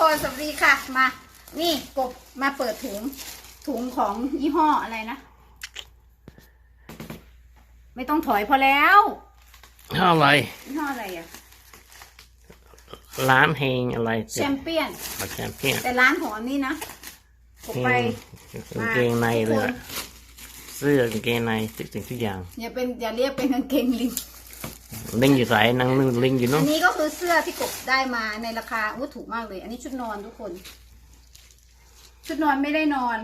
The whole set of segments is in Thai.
คนสวัสดีค่ะมา นี่กบมาเปิดถุงถุงของยี่ห้ออะไรนะ ไม่ต้องถอยพอแล้วอะไรยี่ห้ออะไรอะร้านเฮงอะไรแชมเปี้ยนมาแชมเปี้ยนแต่ร้านของอันนี้นะกบเฮไปงกางเกงในเลยอะเสื้อกางเกงในทุกสิ่งทุกอย่างอย่าเป็นอย่าเรียกเป็นกางเกงลิง ลิงอยู่สายนางลิงอยู่อัเนู้นนนี้ก็คือเสื้อที่กบได้มาในราคาอู้ถูกมากเลย อันนี้ชุดนอนทุกคน ชุดนอนไม่ได้นอน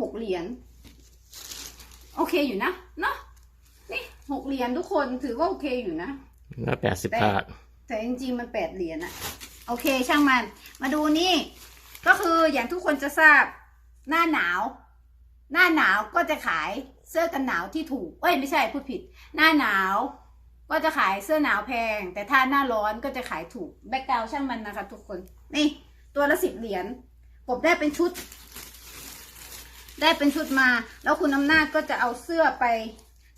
หกเหรียญโอเคอยู่นะเนาะนี่หกเหรียญทุกคนถือว่าโอเคอยู่นะ แล้วแปดสิบแต่บาทแต่จริงๆ มันแปดเหรียญอะโอเคช่างมัน มาดูนี่ ก็คืออย่างทุกคนจะทราบหน้าหนาว หน้าหนาวก็จะขายเสื้อกันหนาวที่ถูก เอ้ยไม่ใช่พูดผิด หน้าหนาว ก็จะขายเสื้อหนาวแพง แต่ถ้าหน้าร้อนก็จะขายถูกแบ็กกราวช่างมันนะคะทุกคน นี่ตัวละสิบเหรียญกบได้เป็นชุด ได้เป็นชุดมา แล้วคุณอำนาจก็จะเอาเสื้อไป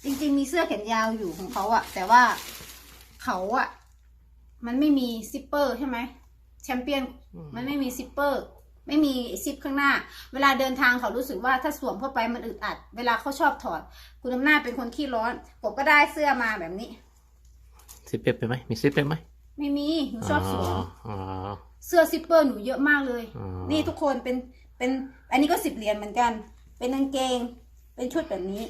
จริง ๆ มีเสื้อแขนยาวอยู่ของเขาอะแต่ว่าเขาอะมันไม่มีซิปเปอร์ใช่ไหมแชมเปี้ยนมันไม่มีซิปเปอร์ ไม่มีซิปข้างหน้า เวลาเดินทางเขารู้สึกว่าถ้าสวมเข้าไปมันอึดอัด เวลาเขาชอบถอด คุณอำนาจเป็นคนขี้ร้อนกบก็ได้เสื้อมาแบบนี้ ซิปเปอร์ไปไหมมีซิปเปอร์ไหมไม่มีหนูชอบสวมอ๋อ เสื้อซิปเปอร์หนูเยอะมากเลย อ๋อ นี่ทุกคนเป็นเป็นอันนี้ก็สิบเหรียญเหมือนกัน เป็นกางเกง เป็นชุดแบบนี้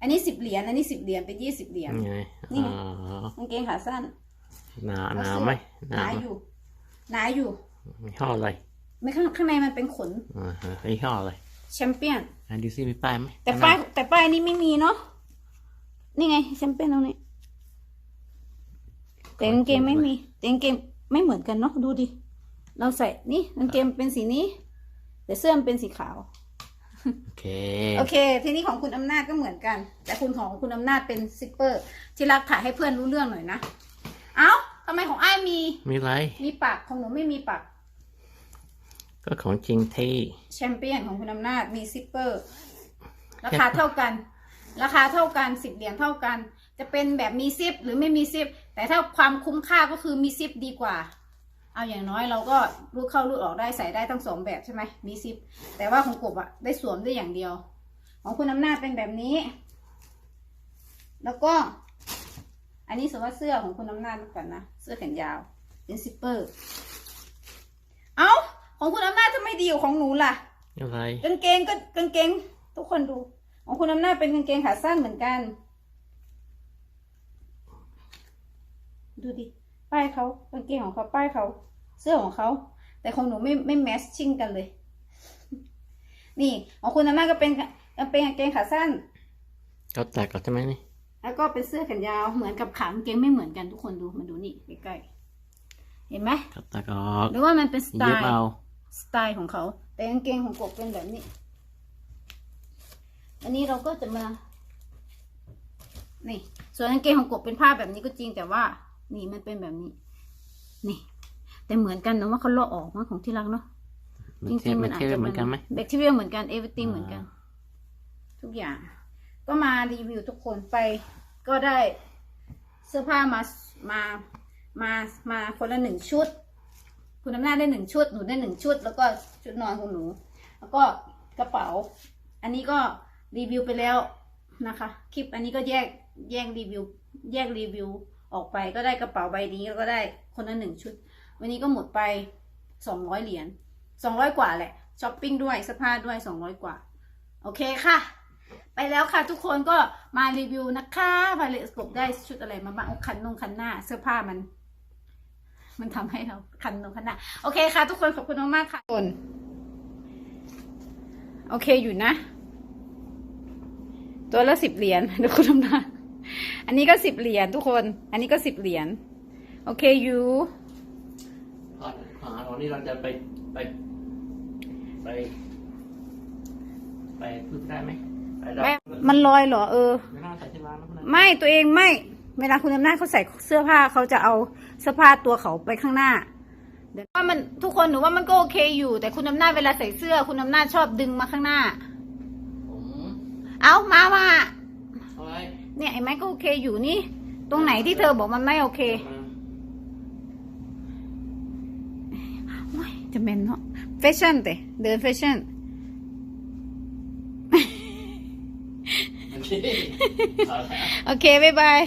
อันนี้สิบเหรียญอันนี้สิบเหรียญเป็นยี่สิบเหรียญ นี่ไงนี่อ๋ไงอกางเกงขาสั้นหนาหนาวไหมหนาอยู่หนาอยู่ ยี่ห้ออะไรไม่ข้างข้างในมันเป็นขนอ่าฮะยี่ห้ออะไรแชมเปี้ยน อันดูซิมีป้ายไหมแต่ป้ายแต่ป้ายนี้ไม่มีเนาะนี่ไงแชมเปี้ยนตรงนี้ แต่กางเกงไม่มีแต่กางเกงไม่เหมือนกันเนาะดูดิ เราใส่นี่กางเกงเป็นสีนี้ แต่เสื้อมันเป็นสีขาว โอเค โอเค ทีนี้ของคุณอำนาจก็เหมือนกัน แต่คุณของคุณอำนาจเป็นซิปเปอร์ ที่รักถ่ายให้เพื่อนรู้เรื่องหน่อยนะ เอ้าทำไมของไอ้ายมี มีอะไร มีปากของหนูไม่มีปาก ก็ของจริงที่แชมเปี้ยนของคุณอำนาจมีซิปเปอร์ ราคาเท่ากัน ราคาเท่ากันสิบเหรียญเท่ากัน จะเป็นแบบมีซิปหรือไม่มีซิป แต่ถ้าความคุ้มค่าก็คือมีซิปดีกว่า เอาอย่างน้อยเราก็รูดเข้ารูดออกได้ใส่ได้ทั้งสองแบบใช่ไหมมีซิป แต่ว่าของกบอะได้สวมได้อย่างเดียว ของคุณอำนาจเป็นแบบนี้ แล้วก็ อันนี้สมมติว่าเสื้อของคุณอำนาจก่อนนะเสื้อแขนยาวเป็นซิปเปอร์ เอ้าของคุณอำนาจจะไม่ดีกว่าของหนูล่ะอะไรกางเกงก็กางเกง ทุกคนดู ของคุณอำนาจเป็นกางเกงขาสั้นเหมือนกัน ดูดิ ป้ายเขากางเกงของเขาป้ายเขาเสื้อของเขา แต่ของหนูไม่ไม่แมชชิ่งกันเลย นี่ของคุณอำนาจก็เป็นเป็นกางเกงขาสั้นก็แตกก่อนใช่ไหมนี่ แล้วก็เป็นเสื้อแขนยาวเหมือนกับขากางเกงไม่เหมือนกันทุกคนดูมาดูนี่ใกล้ๆเห็นไหมก็แตกออกหรือว่ามันเป็นสไตเย็บล์เอาสไตล์ของเขา แต่กางเกงของกบเป็นแบบนี้ อันนี้เราก็จะมานี่ส่วนกางเกงของกบเป็นผ้าแบบนี้ก็จริงแต่ว่า นี่มันเป็นแบบนี้ นี่ แต่เหมือนกันนะว่าเขาลอกออกมาของที่รักเนาะมันเทียบมันเทียบเหมือนกันไหมแบคทีเรียเหมือนกันเอเวอร์ติงอ่าเหมือนกัน ทุกอย่าง ก็มารีวิวทุกคนไป ก็ได้เสื้อผ้ามามามามาคนละหนึ่งชุด คุณอำนาจได้หนึ่งชุดหนูได้หนึ่งชุด แล้วก็ชุดนอนของหนู แล้วก็กระเป๋า อันนี้ก็รีวิวไปแล้วนะคะ คลิปอันนี้ก็แยกแยกรีวิว แยกรีวิว ออกไปก็ได้กระเป๋าใบนี้แล้วก็ได้คนละหนึ่งชุด วันนี้ก็หมดไปสองร้อยเหรียญสองร้อยกว่าแหละช้อปปิ้งด้วยเสื้อผ้าด้วยสองร้อยกว่า โอเคค่ะ ไปแล้วค่ะทุกคนก็มารีวิวนะคะพาเลสกบได้ชุดอะไรมาบ้างคันนงคันหน้า เสื้อผ้ามัน มันทำให้เราคันนงคันหน้า โอเคค่ะ ทุกคนขอบคุณมากๆค่ะคนโอเคอยู่นะ ตัวละสิบเหรียญเดี๋ยวคุณทำหน้า อันนี้ก็สิบเหรียญทุกคน อันนี้ก็สิบเหรียญ โอเคอยู่ก่อนขวาตอนนี้เราจะไปไป ไป ไปพูดได้ไหมไปได้ไม่มันลอยเหรอเออ ไม่น่าใส่ที่ร้านนะไม่ตัวเองไม่ เวลาคุณอำนาจเขาใส่เสื้อผ้าเขาจะเอาเสื้อผ้าตัวเขาไปข้างหน้าเดี๋ยวว่ามันทุกคนหนูว่ามันก็โอเคอยู่ แต่คุณอำนาจเวลาใส่เสื้อ คุณอำนาจชอบดึงมาข้างหน้า ผม เอามามาอะไร เนี่ยไอ้ไม้ก็โอเคอยู่นี่ ตรงไหนที่เธอบอกมันไม่โอเคมจะแมนเนาะแฟชั่นเตะเดินแฟชั่นโอเคเอาละโอเคบ๊ายบาย